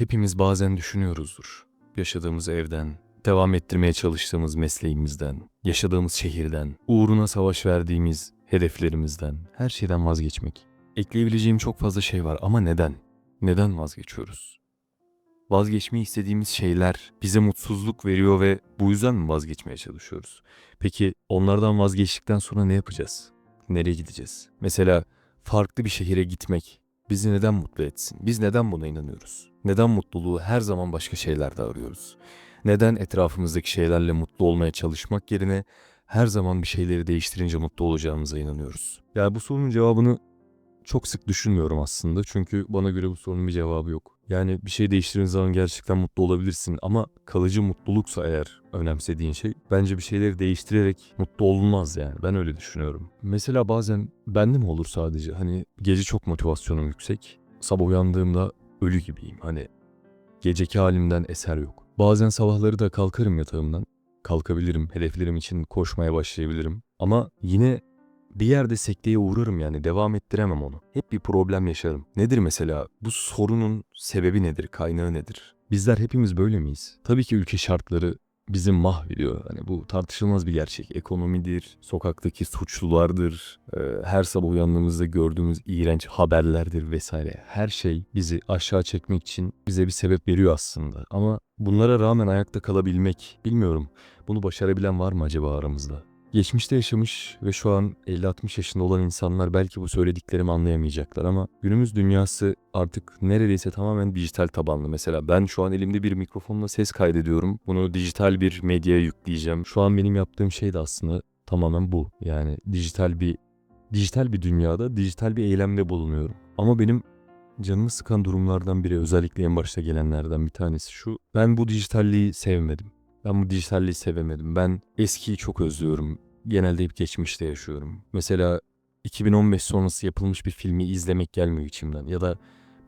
hepimiz bazen düşünüyoruzdur. Yaşadığımız evden, devam ettirmeye çalıştığımız mesleğimizden, yaşadığımız şehirden, uğruna savaş verdiğimiz hedeflerimizden, her şeyden vazgeçmek. Ekleyebileceğim çok fazla şey var ama neden? Neden vazgeçiyoruz? Vazgeçmeyi istediğimiz şeyler bize mutsuzluk veriyor ve bu yüzden mi vazgeçmeye çalışıyoruz? Peki onlardan vazgeçtikten sonra ne yapacağız? Nereye gideceğiz? Mesela farklı bir şehire gitmek bizi neden mutlu etsin? Biz neden buna inanıyoruz? Neden mutluluğu her zaman başka şeylerde arıyoruz? Neden etrafımızdaki şeylerle mutlu olmaya çalışmak yerine her zaman bir şeyleri değiştirince mutlu olacağımıza inanıyoruz? Yani bu sorunun cevabını çok sık düşünmüyorum aslında. Çünkü bana göre bu sorunun bir cevabı yok. Yani bir şey değiştirdiğin zaman gerçekten mutlu olabilirsin ama kalıcı mutluluksa eğer önemsediğin şey bence bir şeyleri değiştirerek mutlu olunmaz yani. Ben öyle düşünüyorum. Mesela bazen bende mi olur sadece? Hani gece çok motivasyonum yüksek. Sabah uyandığımda ölü gibiyim. Hani geceki halimden eser yok. Bazen sabahları da kalkarım yatağımdan. Kalkabilirim, hedeflerim için koşmaya başlayabilirim. Ama yine bir yerde sekteye uğrarım yani devam ettiremem onu. Hep bir problem yaşarım. Nedir mesela? Bu sorunun sebebi nedir? Kaynağı nedir? Bizler hepimiz böyle miyiz? Tabii ki ülke şartları bizi mahvediyor. Hani bu tartışılmaz bir gerçek. Ekonomidir, sokaktaki suçlulardır, e, her sabah uyandığımızda gördüğümüz iğrenç haberlerdir vesaire. Her şey bizi aşağı çekmek için bize bir sebep veriyor aslında. Ama bunlara rağmen ayakta kalabilmek, bilmiyorum. Bunu başarabilen var mı acaba aramızda? Geçmişte yaşamış ve şu an 50-60 yaşında olan insanlar belki bu söylediklerimi anlayamayacaklar ama günümüz dünyası artık neredeyse tamamen dijital tabanlı. Mesela ben şu an elimde bir mikrofonla ses kaydediyorum. Bunu dijital bir medyaya yükleyeceğim. Şu an benim yaptığım şey de aslında tamamen bu. Yani dijital bir dijital bir dünyada dijital bir eylemde bulunuyorum. Ama benim canımı sıkan durumlardan biri özellikle en başta gelenlerden bir tanesi şu. Ben bu dijitalliği sevmedim. Ben bu dijitalliği sevemedim. Ben eskiyi çok özlüyorum. Genelde hep geçmişte yaşıyorum. Mesela 2015 sonrası yapılmış bir filmi izlemek gelmiyor içimden. Ya da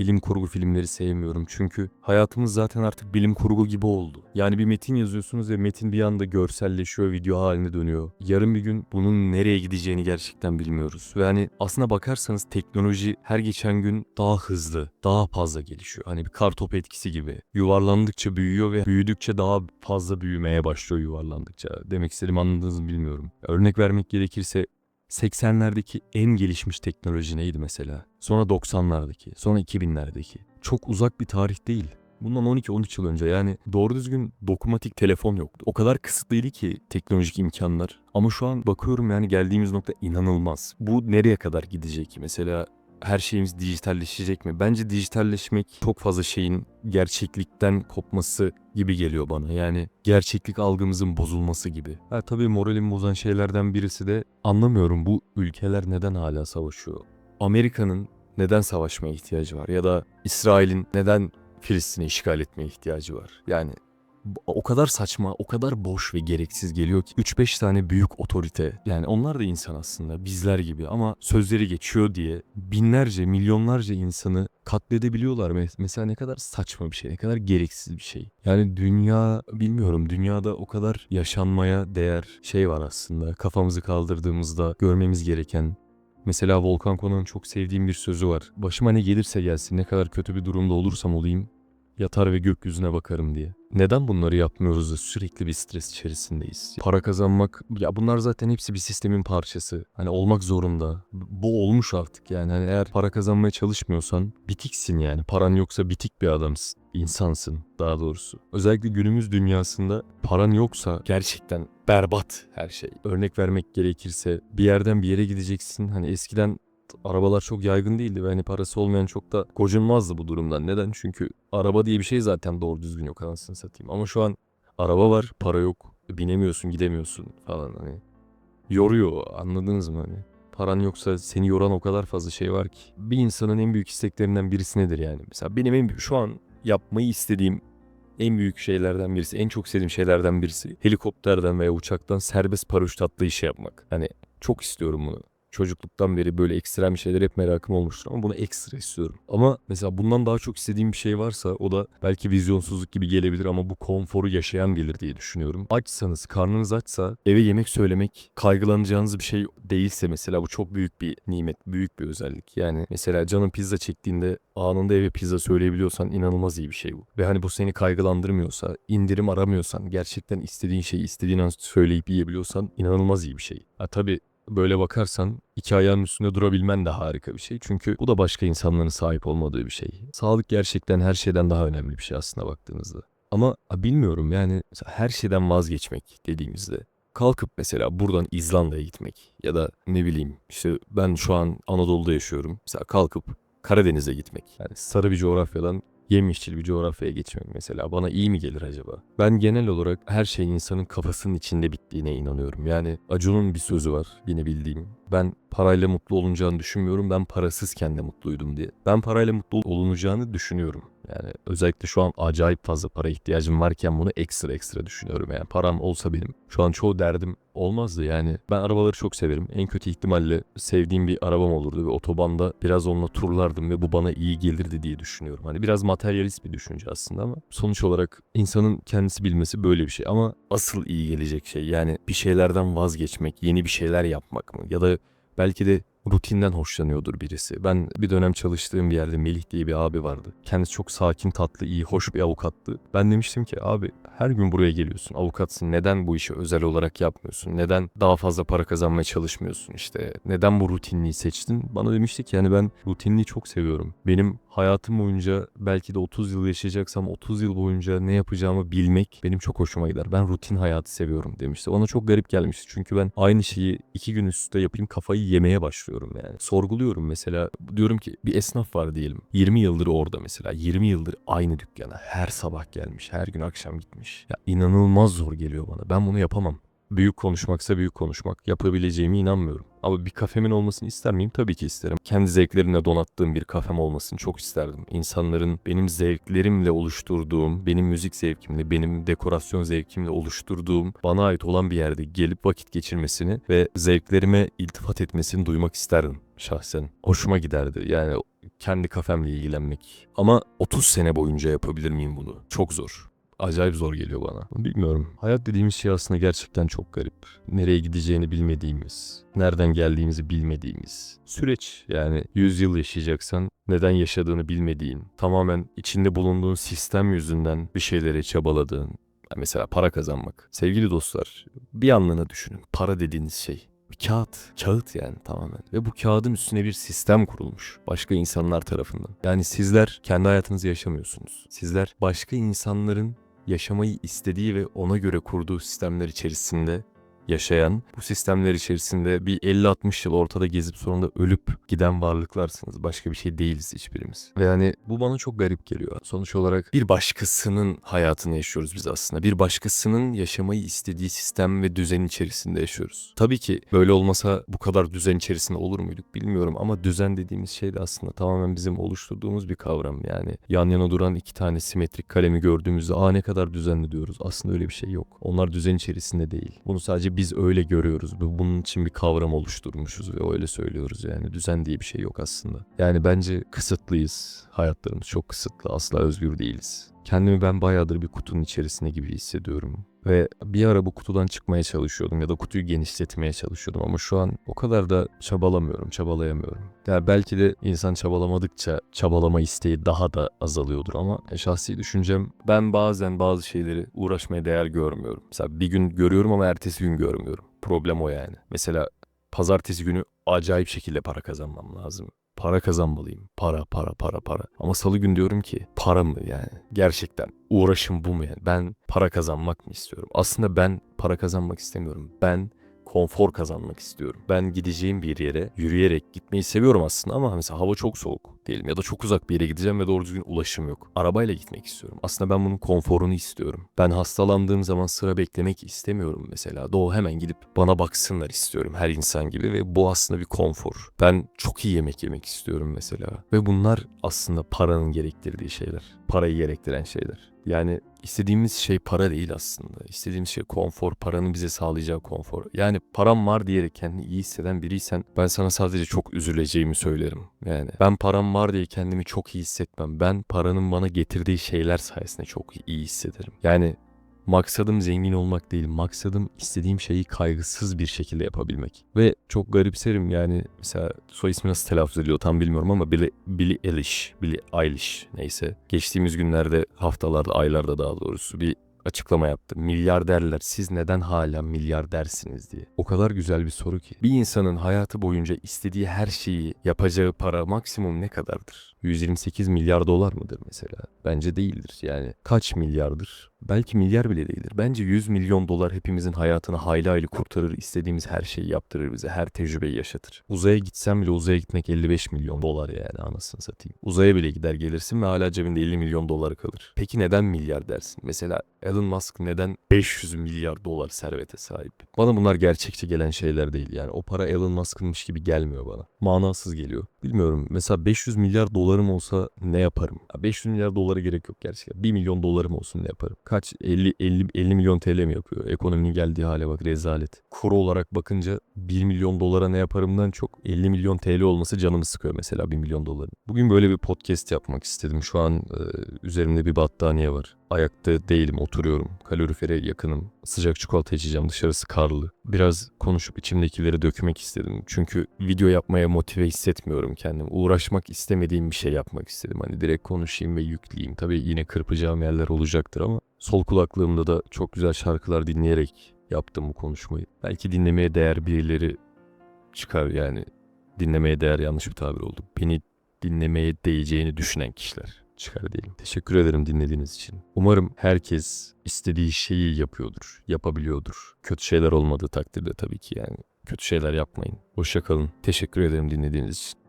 bilim kurgu filmleri sevmiyorum. Çünkü hayatımız zaten artık bilim kurgu gibi oldu. Yani bir metin yazıyorsunuz ve metin bir anda görselleşiyor, video haline dönüyor. Yarın bir gün bunun nereye gideceğini gerçekten bilmiyoruz. Ve hani aslına bakarsanız teknoloji her geçen gün daha hızlı, daha fazla gelişiyor. Hani bir kar topu etkisi gibi. Yuvarlandıkça büyüyor ve büyüdükçe daha fazla büyümeye başlıyor yuvarlandıkça. Demek istediğimi anladınız mı bilmiyorum. Örnek vermek gerekirse 80'lerdeki en gelişmiş teknoloji neydi mesela? Sonra 90'lardaki, sonra 2000'lerdeki. Çok uzak bir tarih değil. Bundan 12-13 yıl önce yani doğru düzgün dokunmatik telefon yoktu. O kadar kısıtlıydı ki teknolojik imkanlar. Ama şu an bakıyorum yani geldiğimiz nokta inanılmaz. Bu nereye kadar gidecek? Mesela her şeyimiz dijitalleşecek mi? Bence dijitalleşmek çok fazla şeyin gerçeklikten kopması gibi geliyor bana. Yani gerçeklik algımızın bozulması gibi. Ha tabii moralimi bozan şeylerden birisi de anlamıyorum bu ülkeler neden hala savaşıyor? Amerika'nın neden savaşmaya ihtiyacı var? Ya da İsrail'in neden Filistin'i işgal etmeye ihtiyacı var? Yani o kadar saçma, o kadar boş ve gereksiz geliyor ki 3-5 tane büyük otorite yani onlar da insan aslında bizler gibi ama sözleri geçiyor diye binlerce, milyonlarca insanı katledebiliyorlar. Mes- Mesela ne kadar saçma bir şey, ne kadar gereksiz bir şey. Yani dünya bilmiyorum dünyada o kadar yaşanmaya değer şey var aslında. Kafamızı kaldırdığımızda görmemiz gereken Mesela Volkan Konak'ın çok sevdiğim bir sözü var. Başıma ne gelirse gelsin, ne kadar kötü bir durumda olursam olayım, yatar ve gökyüzüne bakarım diye. Neden bunları yapmıyoruz da sürekli bir stres içerisindeyiz? Para kazanmak, ya bunlar zaten hepsi bir sistemin parçası. Hani olmak zorunda. Bu olmuş artık yani. Hani eğer para kazanmaya çalışmıyorsan bitiksin yani. Paran yoksa bitik bir adamsın. insansın daha doğrusu. Özellikle günümüz dünyasında paran yoksa gerçekten berbat her şey. Örnek vermek gerekirse bir yerden bir yere gideceksin. Hani eskiden arabalar çok yaygın değildi ve hani parası olmayan çok da gocunmazdı bu durumdan. Neden? Çünkü araba diye bir şey zaten doğru düzgün yok anasını satayım. Ama şu an araba var, para yok. Binemiyorsun, gidemiyorsun falan hani. Yoruyor anladınız mı hani? Paran yoksa seni yoran o kadar fazla şey var ki. Bir insanın en büyük isteklerinden birisi nedir yani? Mesela benim en şu an yapmayı istediğim en büyük şeylerden birisi, en çok istediğim şeylerden birisi helikopterden veya uçaktan serbest paraşüt atlayışı yapmak. Hani çok istiyorum bunu. Çocukluktan beri böyle ekstrem şeyler hep merakım olmuştur ama bunu ekstra istiyorum. Ama mesela bundan daha çok istediğim bir şey varsa o da belki vizyonsuzluk gibi gelebilir ama bu konforu yaşayan gelir diye düşünüyorum. Açsanız, karnınız açsa eve yemek söylemek kaygılanacağınız bir şey değilse mesela bu çok büyük bir nimet, büyük bir özellik. Yani mesela canın pizza çektiğinde anında eve pizza söyleyebiliyorsan inanılmaz iyi bir şey bu. Ve hani bu seni kaygılandırmıyorsa, indirim aramıyorsan, gerçekten istediğin şeyi istediğin an söyleyip yiyebiliyorsan inanılmaz iyi bir şey. Ha tabii böyle bakarsan iki ayağın üstünde durabilmen de harika bir şey. Çünkü bu da başka insanların sahip olmadığı bir şey. Sağlık gerçekten her şeyden daha önemli bir şey aslında baktığınızda. Ama bilmiyorum yani her şeyden vazgeçmek dediğimizde kalkıp mesela buradan İzlanda'ya gitmek ya da ne bileyim işte ben şu an Anadolu'da yaşıyorum. Mesela kalkıp Karadeniz'e gitmek. Yani sarı bir coğrafyadan yemyeşil bir coğrafyaya geçmek mesela bana iyi mi gelir acaba? Ben genel olarak her şeyin insanın kafasının içinde bittiğine inanıyorum. Yani Acun'un bir sözü var yine bildiğim. Ben parayla mutlu olunacağını düşünmüyorum. Ben parasızken de mutluydum diye. Ben parayla mutlu olunacağını düşünüyorum. Yani özellikle şu an acayip fazla para ihtiyacım varken bunu ekstra ekstra düşünüyorum. Yani param olsa benim şu an çoğu derdim olmazdı yani. Ben arabaları çok severim. En kötü ihtimalle sevdiğim bir arabam olurdu ve otobanda biraz onunla turlardım ve bu bana iyi gelirdi diye düşünüyorum. Hani biraz materyalist bir düşünce aslında ama sonuç olarak insanın kendisi bilmesi böyle bir şey. Ama asıl iyi gelecek şey yani bir şeylerden vazgeçmek, yeni bir şeyler yapmak mı? Ya da belki de rutinden hoşlanıyordur birisi. Ben bir dönem çalıştığım bir yerde Melih diye bir abi vardı. Kendisi çok sakin, tatlı, iyi, hoş bir avukattı. Ben demiştim ki abi her gün buraya geliyorsun, avukatsın. Neden bu işi özel olarak yapmıyorsun? Neden daha fazla para kazanmaya çalışmıyorsun işte? Neden bu rutinliği seçtin? Bana demişti ki yani ben rutinliği çok seviyorum. Benim hayatım boyunca belki de 30 yıl yaşayacaksam 30 yıl boyunca ne yapacağımı bilmek benim çok hoşuma gider. Ben rutin hayatı seviyorum demişti. Ona çok garip gelmişti. Çünkü ben aynı şeyi iki gün üst üste yapayım kafayı yemeye başlıyorum yani. Sorguluyorum mesela. Diyorum ki bir esnaf var diyelim. 20 yıldır orada mesela. 20 yıldır aynı dükkana. Her sabah gelmiş. Her gün akşam gitmiş. Ya inanılmaz zor geliyor bana. Ben bunu yapamam. Büyük konuşmaksa büyük konuşmak. Yapabileceğime inanmıyorum. Ama bir kafemin olmasını ister miyim? Tabii ki isterim. Kendi zevklerimle donattığım bir kafem olmasını çok isterdim. İnsanların benim zevklerimle oluşturduğum, benim müzik zevkimle, benim dekorasyon zevkimle oluşturduğum, bana ait olan bir yerde gelip vakit geçirmesini ve zevklerime iltifat etmesini duymak isterdim şahsen. Hoşuma giderdi. Yani kendi kafemle ilgilenmek. Ama 30 sene boyunca yapabilir miyim bunu? Çok zor acayip zor geliyor bana. Bilmiyorum. Hayat dediğimiz şey aslında gerçekten çok garip. Nereye gideceğini bilmediğimiz, nereden geldiğimizi bilmediğimiz. Süreç yani 100 yıl yaşayacaksan neden yaşadığını bilmediğin, tamamen içinde bulunduğun sistem yüzünden bir şeylere çabaladığın, mesela para kazanmak. Sevgili dostlar, bir anlığına düşünün. Para dediğiniz şey kağıt. Kağıt yani tamamen. Ve bu kağıdın üstüne bir sistem kurulmuş. Başka insanlar tarafından. Yani sizler kendi hayatınızı yaşamıyorsunuz. Sizler başka insanların yaşamayı istediği ve ona göre kurduğu sistemler içerisinde yaşayan, bu sistemler içerisinde bir 50-60 yıl ortada gezip sonunda ölüp giden varlıklarsınız. Başka bir şey değiliz hiçbirimiz. Ve yani bu bana çok garip geliyor. Sonuç olarak bir başkasının hayatını yaşıyoruz biz aslında. Bir başkasının yaşamayı istediği sistem ve düzen içerisinde yaşıyoruz. Tabii ki böyle olmasa bu kadar düzen içerisinde olur muyduk bilmiyorum ama düzen dediğimiz şey de aslında tamamen bizim oluşturduğumuz bir kavram. Yani yan yana duran iki tane simetrik kalemi gördüğümüzde aa ne kadar düzenli diyoruz. Aslında öyle bir şey yok. Onlar düzen içerisinde değil. Bunu sadece biz öyle görüyoruz. Bunun için bir kavram oluşturmuşuz ve öyle söylüyoruz yani. Düzen diye bir şey yok aslında. Yani bence kısıtlıyız. Hayatlarımız çok kısıtlı. Asla özgür değiliz. Kendimi ben bayağıdır bir kutunun içerisinde gibi hissediyorum. Ve bir ara bu kutudan çıkmaya çalışıyordum ya da kutuyu genişletmeye çalışıyordum ama şu an o kadar da çabalamıyorum, çabalayamıyorum. Yani belki de insan çabalamadıkça çabalama isteği daha da azalıyordur ama şahsi düşüncem ben bazen bazı şeyleri uğraşmaya değer görmüyorum. Mesela bir gün görüyorum ama ertesi gün görmüyorum. Problem o yani. Mesela pazartesi günü acayip şekilde para kazanmam lazım para kazanmalıyım. Para, para, para, para. Ama salı gün diyorum ki para mı yani? Gerçekten uğraşım bu mu yani? Ben para kazanmak mı istiyorum? Aslında ben para kazanmak istemiyorum. Ben konfor kazanmak istiyorum. Ben gideceğim bir yere yürüyerek gitmeyi seviyorum aslında ama mesela hava çok soğuk. Diyelim ya da çok uzak bir yere gideceğim ve doğru düzgün ulaşım yok. Arabayla gitmek istiyorum. Aslında ben bunun konforunu istiyorum. Ben hastalandığım zaman sıra beklemek istemiyorum mesela. Doğu hemen gidip bana baksınlar istiyorum her insan gibi ve bu aslında bir konfor. Ben çok iyi yemek yemek istiyorum mesela. Ve bunlar aslında paranın gerektirdiği şeyler. Parayı gerektiren şeyler. Yani istediğimiz şey para değil aslında. İstediğimiz şey konfor, paranın bize sağlayacağı konfor. Yani param var diyerek kendini iyi hisseden biriysen ben sana sadece çok üzüleceğimi söylerim. Yani ben param var diye kendimi çok iyi hissetmem. Ben paranın bana getirdiği şeyler sayesinde çok iyi hissederim. Yani Maksadım zengin olmak değil. Maksadım istediğim şeyi kaygısız bir şekilde yapabilmek. Ve çok garipserim yani mesela soy ismi nasıl telaffuz ediliyor tam bilmiyorum ama Billie, Billie Eilish, Billie Eilish neyse. Geçtiğimiz günlerde, haftalarda, aylarda daha doğrusu bir açıklama yaptı. Milyarderler siz neden hala milyardersiniz diye. O kadar güzel bir soru ki. Bir insanın hayatı boyunca istediği her şeyi yapacağı para maksimum ne kadardır? 128 milyar dolar mıdır mesela? Bence değildir. Yani kaç milyardır? Belki milyar bile değildir. Bence 100 milyon dolar hepimizin hayatını hayli hayli kurtarır. istediğimiz her şeyi yaptırır bize. Her tecrübeyi yaşatır. Uzaya gitsem bile uzaya gitmek 55 milyon dolar yani anasını satayım. Uzaya bile gider gelirsin ve hala cebinde 50 milyon doları kalır. Peki neden milyar dersin? Mesela Elon Musk neden 500 milyar dolar servete sahip? Bana bunlar gerçekçi gelen şeyler değil. Yani o para Elon Musk'ınmış gibi gelmiyor bana. Manasız geliyor. Bilmiyorum. Mesela 500 milyar dolarım olsa ne yaparım? Ya 500 milyar dolara gerek yok gerçekten. 1 milyon dolarım olsun ne yaparım? Kaç? 50, 50, 50 milyon TL mi yapıyor? Ekonominin geldiği hale bak rezalet. Kuru olarak bakınca 1 milyon dolara ne yaparımdan çok 50 milyon TL olması canımı sıkıyor mesela 1 milyon doların. Bugün böyle bir podcast yapmak istedim. Şu an e, üzerimde bir battaniye var. Ayakta değilim, oturuyorum. Kalorifere yakınım. Sıcak çikolata içeceğim. Dışarısı karlı. Biraz konuşup içimdekileri dökmek istedim. Çünkü video yapmaya motive hissetmiyorum kendimi. Uğraşmak istemediğim bir şey yapmak istedim. Hani direkt konuşayım ve yükleyeyim. Tabii yine kırpacağım yerler olacaktır ama sol kulaklığımda da çok güzel şarkılar dinleyerek yaptım bu konuşmayı. Belki dinlemeye değer birileri çıkar yani. Dinlemeye değer yanlış bir tabir oldu. Beni dinlemeye değeceğini düşünen kişiler çıkar diyelim. Teşekkür ederim dinlediğiniz için. Umarım herkes istediği şeyi yapıyordur, yapabiliyordur. Kötü şeyler olmadığı takdirde tabii ki yani. Kötü şeyler yapmayın. Hoşça kalın. Teşekkür ederim dinlediğiniz için.